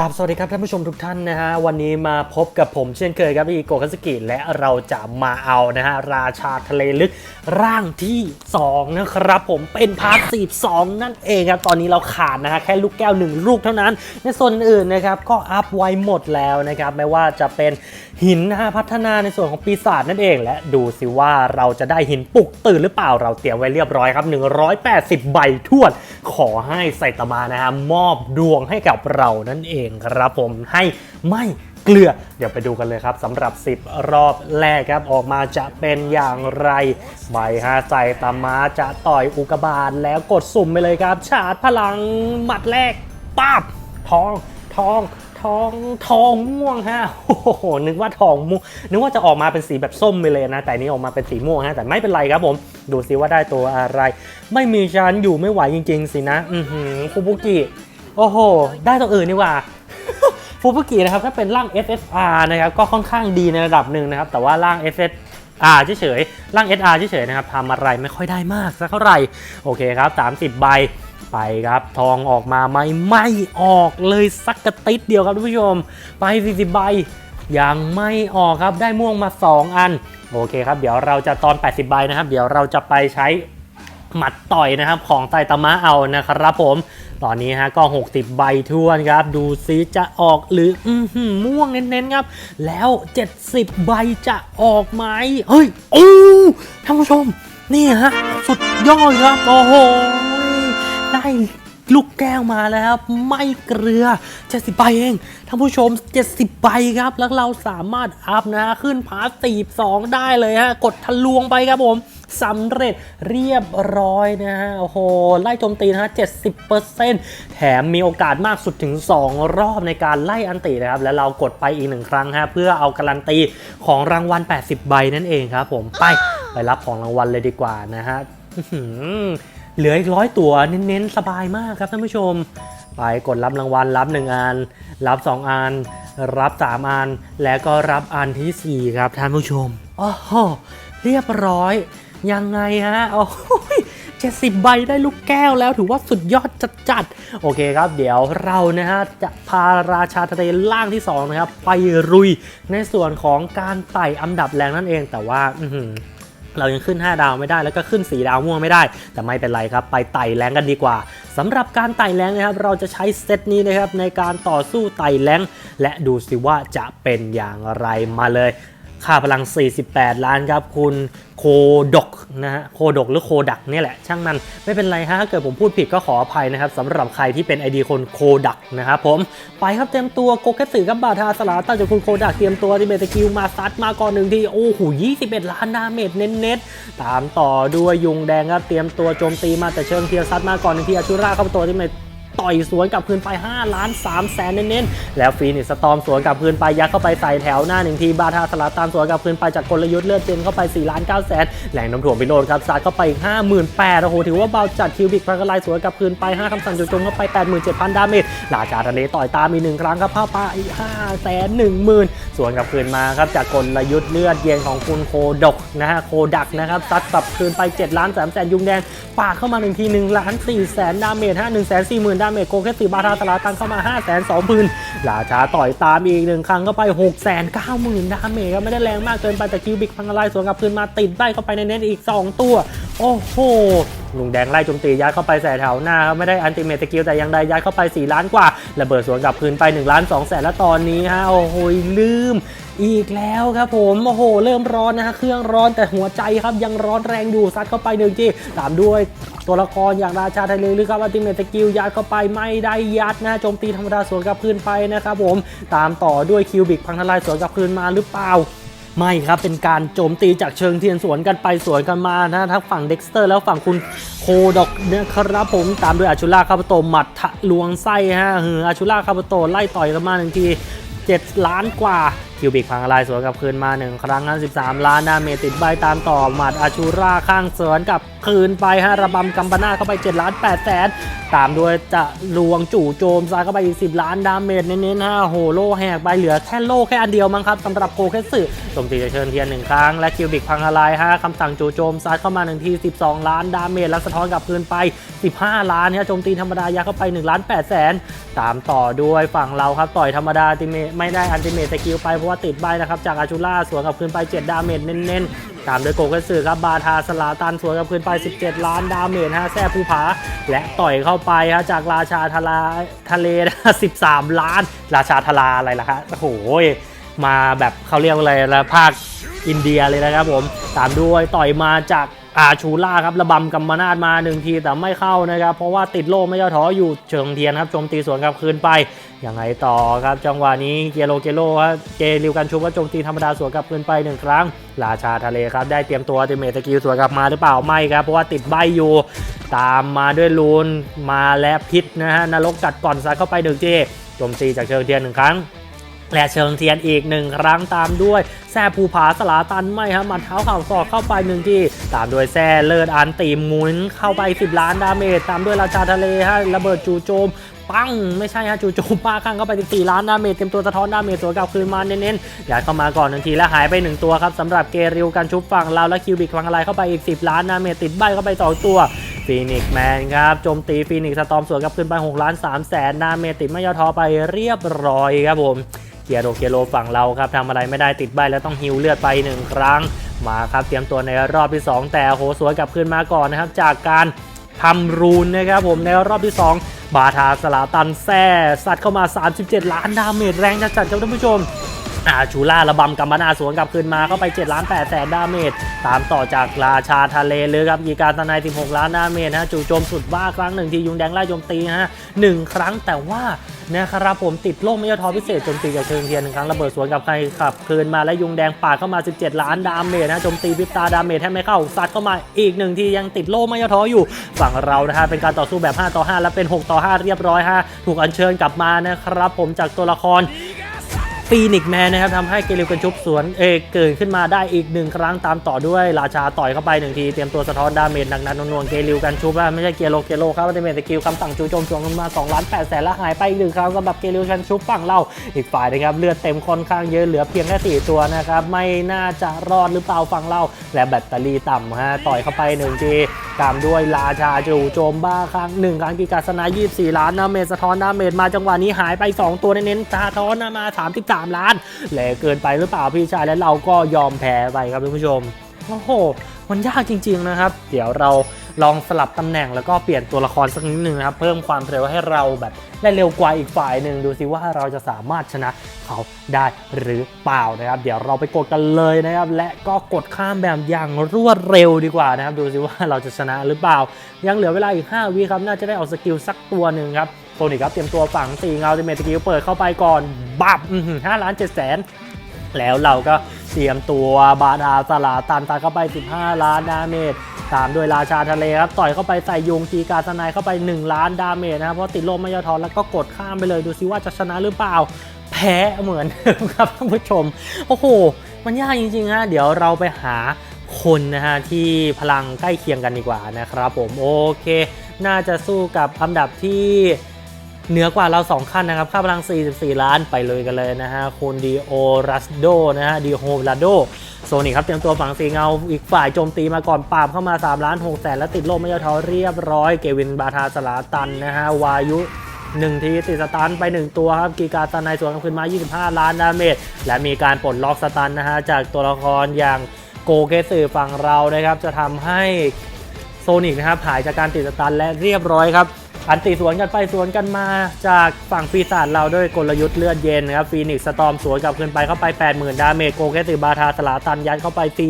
ครับสวัสดีครับท่านผู้ชมทุกท่านนะฮะวันนี้มาพบกับผมเช่นเคยครับอีโกคัสกิและเราจะมาเอานะฮะราชาทะเลลึกร่างที่ 2 นะครับ ผมเป็นพาร์ทสีสองนั่นเองครับตอนนี้เราขาดนะฮะแค่ลูกแก้วหนึ่งลูกเท่านั้น ในส่วนอื่นนะครับก็อัพไว้หมดแล้วนะครับไม่ว่าจะเป็นหินนะฮะพัฒนาในส่วนของปีศาจนั่นเอง และดูสิว่าเราจะได้หินปลุกตื่นหรือเปล่าเราเตรียมไว้เรียบร้อยครับ 180 ใบทวนขอให้ไซตามะนะฮะมอบดวงให้กับเรานั่นเองครับผมให้ไม่เกลือ เดี๋ยวไปดูกันเลยครับสำหรับ 10 รอบแรกครับออกมาจะเป็นอย่างไรใบฮาไซตามะจะต่อยอุกบาตแล้วกดสุ่มไปเลยครับชาร์จพลังหมัดแรกป้าบทองทองทองทองม่วงฮะโอ้โหนึกว่าทองม่วงนึกว่าจะออกมาเป็นสีแบบส้มไปเลยนะ แต่นี่ออกมาเป็นสีม่วงฮะแต่ไม่เป็นไรครับผม ดูซิว่าได้ตัวอะไร ไม่มีฉันอยู่ไม่ไหวจริง ๆ สินะ อือหือฟูบุกิ โอ้โห ได้ตัวอื่นนี่หว่าฟูบุกินะครับถ้าเป็นร่าง SSR นะครับก็ค่อนข้างดีในระดับหนึ่งนะครับ แต่ว่าร่าง SSR เฉยๆร่าง SR เฉยๆนะครับทำอะไรไม่ค่อยได้มากสักเท่าไหร่ โอเคครับ 30 ใบไปครับ ทองออกมาไหมไม่ออกเลยสักกระติดเดียวครับท่านผู้ชม ไป 40 ใบยังไม่ออกครับได้ม่วงมา 2 อัน โอเคครับ เดี๋ยวเราจะตอน 80 ใบนะครับ เดี๋ยวเราจะไปใช้ หมัดต่อยนะครับของไตตามะเอานะครับผมตอนนี้ฮะก็ 60 ใบทวนครับ ดูซิจะออกหรืออือหือม่วงเน้นๆครับ แล้ว 70 ใบจะออกไหมเฮ้ย โอ้ท่านผู้ชม นี่ฮะ สุดยอดครับ โอ้โห ได้ลูกแก้วมาแล้วครับไม่เกลือ 70 ใบเองท่านผู้ชม 70 ใบครับ แล้วเราสามารถอัพนะฮะขึ้นพาร์ตีสองได้เลยฮะ กดทะลวงไปครับผม สำเร็จเรียบร้อยนะฮะ โอ้โห ไล่โจมตีนะฮะ 70%แถมมีโอกาสมากสุดถึง 2 รอบในการไล่อันตินะครับ แล้วเรากดไปอีกหนึ่งครั้งฮะ เพื่อเอาการันตีของรางวัล 80 ใบนั่นเองครับผมไปไปรับของรางวัลเลยดีกว่านะฮะเหลืออีกร้อยตัวเน้นๆ สบายมากครับท่านผู้ชม ไปกดรับรางวัลรับ 1อันรับ2อันรับ 3อันแล้วก็รับอันทีสี่ 4 ครับท่านผู้ชมโอ้โหเรียบร้อย ยังไงฮะ โอ้ยเจ็ดสิบใบได้ลูกแก้วแล้วถือว่าสุดยอดจัดจัดๆโอเคครับ เดี๋ยวเรานะฮะ จะพาราชาทะเลล่างที่ 2 นะครับ ไปรุยในส่วนของการไต่อันดับแรงนั่นเองแต่ว่า อืเรายังขึ้น 5 ดาวไม่ได้แล้วก็ขึ้น 4 ดาวม่วงไม่ได้ แต่ไม่เป็นไรครับ ไปไต่แรงกันดีกว่าสำหรับการไต่แรงนะครับ เราจะใช้เซตนี้นะครับในการต่อสู้ไต่แรงและดูสิว่าจะเป็นอย่างไรมาเลย ค่าพลัง 48 ล้านครับ คุณโคดกนะฮะโคดกหรือโคดักเนี่ยแหละ ช่างมันไม่เป็นไรฮะถ้าเกิดผมพูดผิดก็ขออภัยนะครับสำหรับใครที่เป็น ID คนโคดักนะครับผมไปครับเตรียมตัวโกเกสึกับบาทาสลาตาจากคุณโคดักเตรียมตัวที่เบตคิวมาซัดมาก่อนหนึ่งทีโอ้โห21 ล้านดาเมจเน้นๆตามต่อด้วยยุงแดงครับเตรียมตัวโจมตีมาแต่เชิงเทียซัดมาก่อนหนึ่งทีอาชูราเข้าตัวที่เม ต่อยสวนกลับคืนไป 5 ล้าน3แสนเน้นๆ แล้วฟีนิสตอมสวนกลับคืนไปยัดเข้าไปใส่แถวหน้าหนึ่งทีบาทาสลัดตามสวนกลับคืนไปจากกลยุทธ์เลือดเจนเข้าไป4ล้าน9แสนแหล่งน้ำถ่วงพิโรธครับซัดเข้าไปอีก58,000โอ้โหถือว่าเบาจัดคิวบิกพังกลายสวนกลับคืนไป 5คำสั่งจุดจงเข้าไป 87,000 ดาเมจราชาทะเลต่อยตามอีกหนึ่งครั้งครับเข้าไปอีก5แสน1หมื่นสวนกลับคืนมาครับจากกลยุทธ์เลือดเย็นของคุณโคดกนะฮะโคดักนะครับซัดกลับคืนไป7ล้าน3แสนยุงแดงปาเข้ามาหนึ่งที1ล้าน4แสนดาเมจฮะ1แสน4หมื่นดาเมจโกแค่สิบาทาสลาดตังเข้ามา 5 2 0 0 0 0ราชาต่อยตามอีกหนึ่งครั้งเข้าไป 6 9 0 0 0 0ดาเมจครับไม่ได้แรงมากเกินไปแต่คิวบิกพังลายสวนกลับคืนมาติดใบเข้าไปในเน็ตอีก 2 ตัว โอ้โหลุงแดงไล่โจมตียัดเข้าไปใส่แถวหน้าครับไม่ได้อันติเมตสกิลแต่ยังได้ยัดเข้าไป 4 ล้านกว่าระเบิดสวนกลับคืนไป1ล้าน2แสนแล้วตอนนี้ฮะโอ้โหลืมอีกแล้วครับผมโอ้โห เริ่มร้อนนะฮะเครื่องร้อนแต่หัวใจครับยังร้อนแรงอยู่ซัดเข้าไปหนึ่งที่ตามด้วยตัวละครอย่างราชาไทยเลหรือครับอัลติเมตสกิลยัดเข้าไปไม่ได้ยัดนะโจมตีธรรมดาสวนกลับคืนไปนะครับผมตามต่อด้วยคิวบิกพังทลายสวนกลับคืนมาหรือเปล่า ไม่ครับเป็นการโจมตีจากเชิงเทียนสวนกันไปสวนกันมานะทั้งฝั่งเด็กสเตอร์แล้วฝั่งคุณโคดอกนะครับผมตามด้วยอาชุล่าคาปโตหมัดทะลวงไส้ฮะเอออาชุล่าคาปโตไล่ต่อยกันมาหนึ่งที7 ล้านกว่าคิวบิกพังลายสวนกับคืนมา 1 ครั้งนั้น13ล้านนาเมติดใบตามต่อหมัดอาชูราข้างสวนกับ คืนไปฮะระบำกัมปนาเข้าไป7ล้าน8แสนตามด้วยจะลวงจู่โจมซาเข้าไปอีก 10 ล้านดาเมจเน้นๆฮะโหโลแหกไปเหลือแค่โลแค่อันเดียวมั้งครับสำหรับโกเคสึโจมตีจะเชิญเทียนหนึ่งครั้งและคิวบิกพังอะไรฮะคำสั่งจู่โจมซาเข้ามาหนึ่งที 12 ล้านดาเมจแล้วสะท้อนกลับคืนไป 15 ล้านฮะโจมตีธรรมดายัดเข้าไป1ล้าน8แสนตามต่อด้วยฝั่งเราครับต่อยธรรมดาติเมไม่ได้อันติเมตสกิลไปเพราะว่าติดใบนะครับจากอาชูล่าสวนกลับคืนไป 7 ดาเมจเน้นๆ ตามด้วยโกเกสึครับบาทาสลาตันสวนกับคืนไป 17 ล้านดาเมจฮะแซ่ภูผา และต่อยเข้าไปฮะจากราชาทลาทะเลนะ13 ล้าน ราชาทลาอะไรล่ะฮะโอ้โหมาแบบเขาเรียกว่าอะไรละภาคอินเดียเลยนะครับผมตามด้วยต่อยมาจากอาชูล่าครับระบำกัมมานาดมาหนึ่งทีแต่ไม่เข้านะครับ เพราะว่าติดโล่ไม่ย่อท้ออยู่เชิงเทียนครับโจมตีสวนกลับคืนไป ยังไงต่อครับจังหวะนี้เกโลเกโลครับเจริวกันชุบก็โจมตีธรรมดาสวนกลับคืนไปหนึ่งครั้ง ราชาทะเลครับได้เตรียมตัวติเมตสกิลสวนกลับมาหรือเปล่าไม่ครับ เพราะว่าติดใบอยู่ ตามมาด้วยลูนมาและพิษนะฮะนรกกัดก่อนซัดเข้าไปหนึ่งเจโจมตีจากเชิงเทียนหนึ่งครั้ง และเชิงเทียนอีกหนึ่งครั้งตามด้วยแซ่ภูผาสลาตันไม่ครับมัดเท้าเข่าศอกเข้าไปหนึ่งทีตามด้วยแซ่เลิศอันตีหมุนเข้าไป 10 ล้านดาเมจตามด้วยราชาทะเลฮะระเบิดจู่โจมปังไม่ใช่ฮะจู่โจมป้าข้างเข้าไป 14 ล้านดาเมจเต็มตัวสะท้อนดาเมจสวนกลับคืนมาเน้นๆยัดเข้ามาก่อนหนึ่งทีแล้วหายไป 1 ตัวครับสำหรับเกริวกันชุบฝั่งเราและคิวบิกฟังอะไรเข้าไปอีก 10 ล้านดาเมจติดใบเข้าไป 2 ตัวฟีนิกแมนครับโจมตีฟีนิกสตอมสวนกลับคืนไป6ล้าน3แสนดาเมจติดไม่ย่อท้อไปเรียบร้อยครับผม เกียร์โรเกียโรฝั่งเราครับทำอะไรไม่ได้ติดใบแล้วต้องฮิวเลือดไปหนึ่งครั้ง มาครับเตรียมตัวในรอบที่ 2 แต่โหสวยกลับขึ้นมาก่อนนะครับ จากการทำรูนนะครับผมในรอบที่ 2 บาทาสลาตันแซ่สัตว์เข้ามา 37 ล้านดาเมจแรงจัดๆครับท่านผู้ชม อาชูล่าระบำกัมบนาสวนกลับคืนมาเข้าไป7ล้าน8แสนดาเมจตามต่อจากราชาทะเลเลยครับอีการตนาย16 ล้านดาเมจฮะจู่โจมสุดบ้าครั้งหนึ่งที่ยุงแดงไล่โจมตีฮะหนึ่งครั้งแต่ว่านะครับผมติดโล่ไม่ยอทอพิเศษโจมตีกับเชิงเทียนหนึ่งครั้งระเบิดสวนกับใครขับคืนมาและยุงแดงปาดเข้ามา 17 ล้านดาเมจนะโจมตีพิบตาดาเมจแทบไม่เข้าซัดเข้ามาอีกหนึ่งทียังติดโล่ไม่ยอทออยู่ ฝั่งเรานะฮะเป็นการต่อสู้แบบ 5 ต่อ 5 และเป็น 6 ต่อ 5 เรียบร้อยฮะถูกอัญเชิญกลับมานะครับผมจากตัวละคร ฟีนิกแมนนะครับทำให้เกลิวกันชุบสวนเอเกิดขึ้นมาได้อีกหนึ่งครั้งตามต่อด้วยราชาต่อยเข้าไปหนึ่งที เตรียมตัวสะท้อนดาเมจหนักๆนวลๆเกลิวกันชุบไม่ใช่เกียโลเกโลครับเดเมจสกิลคำสั่งจูโจมสวนลงมา2ล้าน8แสนและหายไปอีกหนึ่งครั้งสำหรับเกลิวกันชุบฝั่งเราอีกฝ่ายนะครับเลือดเต็มค่อนข้างเยอะเหลือเพียงแค่สี่ตัวนะครับไม่น่าจะรอดหรือเปล่าฝั่งเรา และแบตเตอรี่ต่ำฮะต่อยเข้าไปหนึ่งทีตามด้วยราชาจูโจมบ้าครั้งหนึ่งครั้งกิกาสนา24 ล้านดาเมจสะท้อนดาเมจมาจังหวะนี้หายไป 2 ตัวเน้นๆสะท้อนมา 33ล้านแหลเกินไปหรือเปล่าพี่ชายและเราก็ยอมแพ้ไปครับท่านผู้ชมโอ้โหมันยากจริง ๆนะครับ เดี๋ยวเราลองสลับตำแหน่งแล้วก็เปลี่ยนตัวละครสักนิดนึงนะครับ เพิ่มความเร็วให้เราแบบได้เร็วกว่าอีกฝ่ายหนึ่งดูสิว่าเราจะสามารถชนะเขาได้หรือเปล่านะครับ เดี๋ยวเราไปกดกันเลยนะครับ และก็กดข้ามแบบอย่างรวดเร็วดีกว่านะครับ ดูสิว่าเราจะชนะหรือเปล่า ยังเหลือเวลาอีก 5วิครับน่าจะได้เอาสกิลสักตัวหนึ่งครับ โซนิกครับเตรียมตัวฝัง4เงาเตเมตสกิลเปิดเข้าไปก่อนบับห้าล้านเจ็ดแสนแล้วเราก็เตรียมตัวบาดาสลาตันตาเข้าไป 15 ล้านดาเมจตามด้วยราชาทะเลครับต่อยเข้าไปใส่ยุงกีกาสนายเข้าไป 1 ล้านดาเมจนะครับเพราะติดลมไม่ยอทอนแล้วก็กดข้ามไปเลยดูซิว่าจะชนะหรือเปล่า แพ้เหมือนครับท่านผู้ชม โอ้โห มันยากจริงๆฮะเดี๋ยวเราไปหาคนนะฮะที่พลังใกล้เคียงกันดีกว่านะครับผมโอเค น่าจะสู้กับอันดับที่ เหนือกว่าเรา 2 ขั้นนะครับ ค่าพลัง 44 ล้านไปเลยกันเลยนะฮะคุณดีโอรัสโดนะฮะดีโฮลาโดโซนิกครับ เตรียมตัวฝังสีเงาอีกฝ่ายโจมตีมาก่อนปราบเข้ามา 3 ล้าน6แสนและติดโลกไม่ยอท้อเรียบร้อย เกวินบาทาสลาตันนะฮะวายุ1ทีติดสตันไป 1 ตัวครับกีกาตันในสวนกลับคืนมา 25 ล้านดาเมจและมีการปลดล็อกสตันนะฮะจากตัวละครอย่างโกเกสึฝั่งเรานะครับจะทำให้โซนิกนะครับหายจากการติดสตันและเรียบร้อยครับ อันตีสวนกันไปสวนกันมาจากฝั่งปีศาจเราด้วยกลยุทธ์เลือดเย็นนะครับฟีนิกซ์สตอมสวนกลับขึ้นไปเข้าไป 80,000 ดาเมจโกเคติบาทาสลาตันยัดเข้าไปตี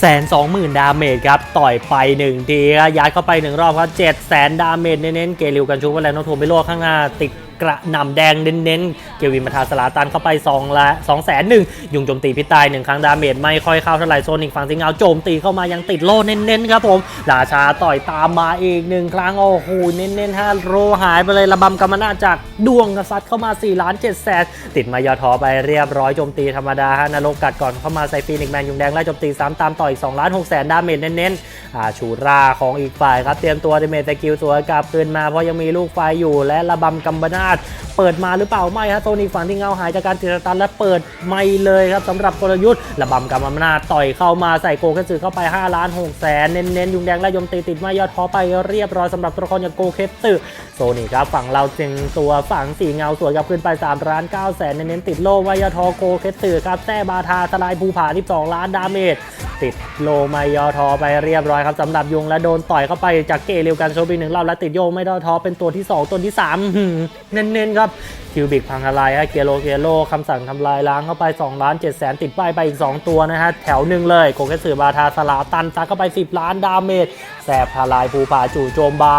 แสนสองหมื่นดาเมจครับ ต่อยไป1ทีครับยัดเข้าไป1รอบครับเจ็ดแสนดาเมจเน้นๆเกลิวกันชุบกันแล้วโนโทเมโลข้างหน้าติด กระหน่ำแดงเน้นๆ เกวินมาทาสลาตันเข้าไป2ละ2แสนหนึ่งยุงโจมตีพิตายหนึ่งครั้งดาเมจไม่ค่อยเข้าเท่าไหร่โซนิกฝั่งสิงเอาโจมตีเข้ามายังติดโล่เน้นๆครับผมราชาต่อยตามมาอีกหนึ่งครั้งโอ้โหเน้นๆฮะโรหายไปเลยระบำกรรมนาจากดวงกษัตริย์เข้ามา4ล้าน7แสนติดมายอทอไปเรียบร้อยโจมตีธรรมดาฮะนรกกัดก่อนเข้ามาใส่ฟีนิกแมนยุงแดงไล่โจมตีซ้ำตามต่ออีก2ล้าน6แสนดาเมจเน้นๆอาชูราของอีกฝ่ายครับเตรียมตัวดาเมจสกิลสวนกลับคืนมาเพราะยังมีลูกไฟอยู่และระบำกัมบนาตเปิดมาหรือเปล่าไม่ฮะโซนิกฝั่งที่เงาหายจากการติดตันและเปิดไม่เลยครับสำหรับกลยุทธ์ระบำกัมบนาตต่อยเข้ามาใส่โกเคนสึเข้าไป5ล้าน6แสนเน้นๆยุงแดงและยมตีติดไม่ยอดท้อไปเรียบร้อยสำหรับตัวละครอย่างโกเคนสึโซนิกครับฝั่งเราจึงตัวฝั่งสีเงาสวนกลับคืนไป3ล้าน9แสนเน้นๆติดโล่ไม่ยอดท้อโกเคนสึครับแท้บาทาทลายภูผา12ล้านดาเมจติดโลไมยอทอไปเรียบร้อยครับสำหรับยุงและโดนต่อยเข้าไปจากเกเรียวกันโชบีหนึ่งรอบและติดโยไม่ดอทอเป็นตัวที่ 2 ตัวที่3หืมเน้นๆครับคิวบิกพังทลายฮะเกโลเกโลคำสั่งทำลายล้างเข้าไป2ล้าน7แสนติดป้ายไปอีก 2 ตัวนะฮะ แถวหนึ่งเลยโกเกสือบาทาสลาตันซัดเข้าไป 10 ล้านดาเมจแสบทลายภูผาจู่โจมบา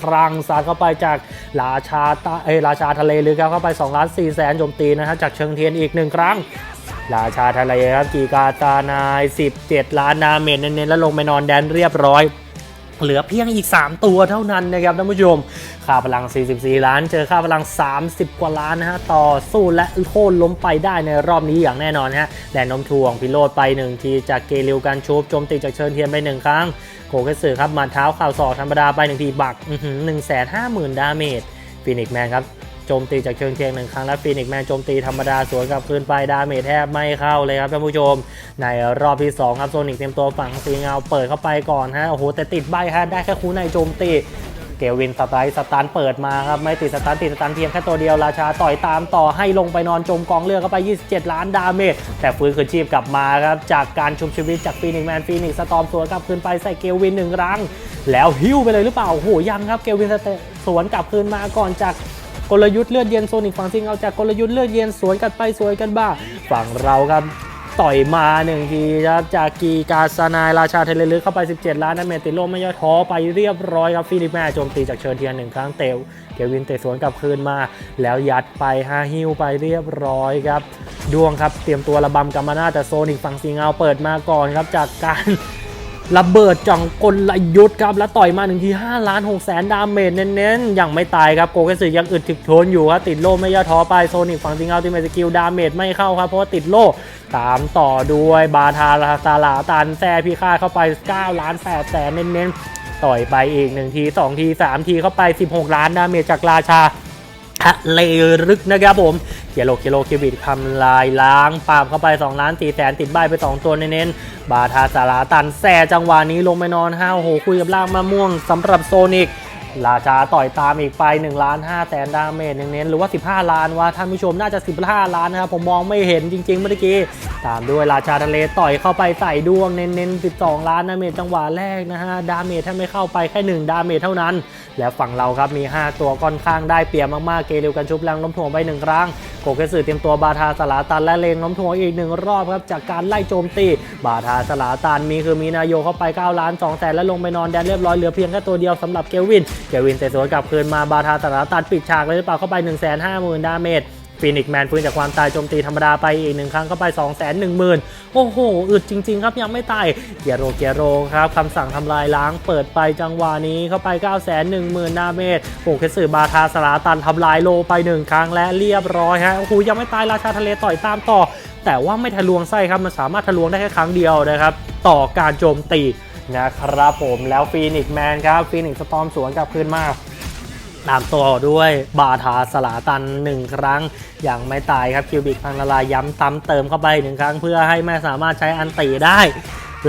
ครังซัดเข้าไปจากราชาตะเอราชาทะเลลึกครับเข้าไป2ล้าน4แสนโจมตีนะฮะจากเชิงเทียนอีกหนึ่งครั้งราชาทะเลครับกีกาตานาย 17 ล้านดาเมจเน้นๆแล้วลงไปนอนแดนเรียบร้อย เหลือเพียงอีก 3 ตัวเท่านั้นนะครับท่านผู้ชม ค่าพลัง 44 ล้าน เจอค่าพลัง 30 กว่าล้านนะฮะ ต่อสู้และโค่นล้มไปได้ในรอบนี้อย่างแน่นอนฮะแดนน้มทวงพิโรดไป 1 ทีจากเกลิวการชูบโจมตีจากเชิญเทียนไป 1 ครั้งโกเกสึครับหมาเท้าข่าวสอกธรรมดาไป 1 ทีบักหนึ่งแสนห้าหมื่นดาเมจฟินิกแมนครับ โจมตีจากเชิงเทียงหนึ่งครั้งและฟีนิกแมนโจมตีธรรมดาสวนกลับคืนไปดาเมจแทบไม่เข้าเลยครับท่านผู้ชม ในรอบที่ 2 ครับโซนิกเตรียมตัวฝั่งสีเงาเปิดเข้าไปก่อนฮะโอ้โหแต่ติดใบฮะได้แค่คูในโจมตีเกวินสไตล์สตันเปิดมาครับ ไม่ติดสตันติดสตันเพียงแค่ตัวเดียวราชาต่อยตามต่อให้ลงไปนอนจมกองเลือดเข้าไป 27 ล้านดาเมจแต่ฟื้นคืนชีพกลับมาครับ จากการชุบชีวิตจากฟีนิกแมนฟีนิกสตอมสวนกลับคืนไปใส่เกวินหนึ่งครั้งแล้วหิ้วไปเลยหรือเปล่าโอ้โหยังครับเกวินสวนกลับคืนมาก่อนจาก กลยุทธ์เลือดเย็นโซนิกฝั่งซิงเอาจากกลยุทธ์เลือดเย็นสวนกันไปสวนกันบ้างฝั่งเราครับต่อยมาหนึ่งทีครับจากกีกาซานายราชาเทเลลึกเข้าไป 17 ล้านนะเมติโลไม่ย่อท้อไปเรียบร้อยครับฟิลิปแม่โจมตีจากเชิญเทียนหนึ่งครั้งเตวเกวินเตะสวนกลับคืนมา แล้วยัดไปฮาฮิวไปเรียบร้อยครับดวงครับเตรียมตัวระบำกรรมนาแต่โซนิกฝั่งซิงเอาเปิดมาก่อนครับจากการ ระเบิดจังกลยุทธ์ครับ แล้วต่อยมาหนึ่งที5ล้าน6แสนดาเมจเน้นๆยังไม่ตายครับ โกเกสึยังอึดถึกทนอยู่ครับ ติดโล่ไม่ย่อท้อไป โซนิกฝั่งซิงเอาที่เมสกิลดาเมจไม่เข้าครับ เพราะว่าติดโล่ตามต่อด้วยบาทาราซาลาตันแซ่พิฆาเข้าไป 9 ล้าน8แสนเน้นๆ ต่อยไปอีก 1 ที 2 ที 3 ทีเข้าไป 16 ล้านดาเมจจากราชา ทะเลลึกนะครับผมเกียโลเคียโลเกียบิดทำลายล้างปาบเข้าไป2ล้าน4แสนติดใบไป 2 ตัวเน้นๆบาทาสาราตันแซ่จังหวะนี้ลงไปนอนห้าโหคุยกับล่างมะม่วงสำหรับโซนิก ราชาต่อยตามอีกไป1ล้าน5แสนดาเมจเน้นๆหรือว่า 15 ล้านวะท่านผู้ชมน่าจะ 15 ล้านนะครับผมมองไม่เห็นจริงๆเมื่อกี้ ตามด้วยราชาทะเลต่อยเข้าไปใส่ดวงเน้นๆ12 ล้านดาเมจจังหวะแรกนะฮะดาเมจถ้าไม่เข้าไปแค่ 1 ดาเมจเท่านั้น แล้วฝั่งเราครับมี 5 ตัวค่อนข้างได้เปรียบมากๆเกเรวกันชุบแรงล้มถ่วงไป1ครั้งโกเกสึเตรียมตัวบาทาสลาตันและเลงล้มถ่วงอีก1รอบครับจากการไล่โจมตีบาทาสลาตันมีคือมีนายโยเข้าไป9ล้าน2แสนและลงไปนอนแดนเรียบร้อยเหลือเพียงแค่ตัวเดียวสำหรับเกวินเกวินเตะสวนกลับคืนมาบาทาสลาตันปิดฉากเลยหรือเปล่าเข้าไป 1 5 0 0 0 0ดาเมจฟีนิกแมนฟื้นจากความตายโจมตีธรรมดาไปอีกหนึ่งครั้งเข้าไป 2 1 0 0 0 0 โอ้โห อึดจริง ๆ ครับยังไม่ตาย เกียโรเกียโรครับคำสั่งทำลายล้างเปิดไปจังหวะนี้เข้าไป 9 1 0 0 0 0ดาเมจโอ้เคสือบาทาสลาตันทำลายโลไป 1 ครั้งและเรียบร้อยฮะโอ้โหยังไม่ตายราชาทะเลต่อยตามต่อ แต่ว่าไม่ทะลวงไส้ครับมันสามารถทะลวงได้แค่ครั้งเดียวนะครับ ต่อการโจมตี นะครับผมแล้วฟีนิกซ์แมนครับฟีนิกซ์สตอมสวนกลับคืนมาตามตัวด้วยบาทาสลาตัน1ครั้ง อย่างไม่ตายครับคิวบิกพังละลายย้ำซ้ำเติมเข้าไปหนึ่งครั้ง เพื่อให้ไม่สามารถใช้อันตีได้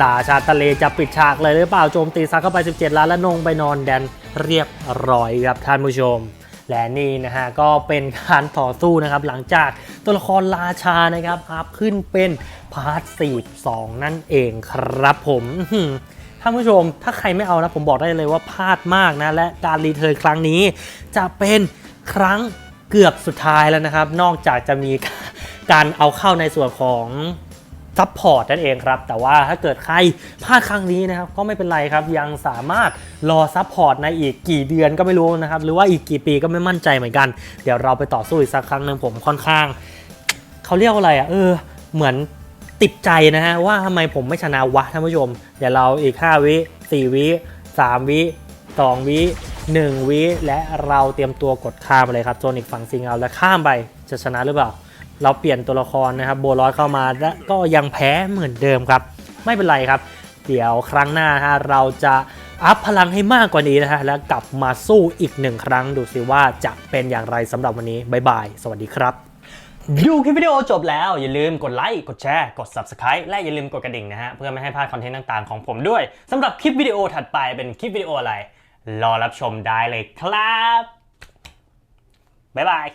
ลาชาทะเลจะปิดฉากเลยหรือเปล่าโจมตีซักเข้าไป 17 ล้านและนงไปนอนแดนเรียบร้อยครับท่านผู้ชม และนี่นะฮะก็เป็นการต่อสู้นะครับ หลังจากตัวละครราชานะครับอัพขึ้นเป็นพาร์ท42นั่นเองครับผม ท่านผู้ชมถ้าใครไม่เอานะผมบอกได้เลยว่าพลาดมากนะ และการรีเทิร์นครั้งนี้ จะเป็นครั้งเกือบสุดท้ายแล้วนะครับ นอกจากจะมีการเอาเข้าในส่วนของซัพพอร์ตนั่นเองครับ แต่ว่าถ้าเกิดใครพลาดครั้งนี้นะครับก็ไม่เป็นไรครับ ยังสามารถรอซัพพอร์ตในอีกกี่เดือนก็ไม่รู้นะครับ หรือว่าอีกกี่ปีก็ไม่มั่นใจเหมือนกัน เดี๋ยวเราไปต่อสู้อีกสักครั้งหนึ่งผมค่อนข้าง เขาเรียกว่าอะไรอะเออ เหมือน ติดใจนะฮะว่าทำไมผมไม่ชนะวะท่านผู้ชม เดี๋ยวเราอีก 5 วิ 4 วิ 3 วิ 2 วิ 1 วิ และเราเตรียมตัวกดข้ามไปเลยครับโซนิกฝั่งซิงเอาแล้วข้ามไปจะชนะหรือเปล่า เราเปลี่ยนตัวละครนะครับโบลอยเข้ามาและก็ยังแพ้เหมือนเดิมครับ ไม่เป็นไรครับ เดี๋ยวครั้งหน้าฮะเราจะอัพพลังให้มากกว่านี้นะฮะแล้วกลับมาสู้อีกหนึ่งครั้งดูสิว่าจะเป็นอย่างไรสำหรับวันนี้บ๊ายบาย สวัสดีครับ ดูคลิปวิดีโอจบแล้ว อย่าลืมกดไลค์กดแชร์กด Subscribe และอย่าลืมกดกระดิ่งนะฮะ เพื่อไม่ให้พลาดคอนเทนต์ต่างๆของผมด้วยสำหรับคลิปวิดีโอถัดไปเป็นคลิปวิดีโออะไร รอรับชมได้เลยครับ บ๊ายบาย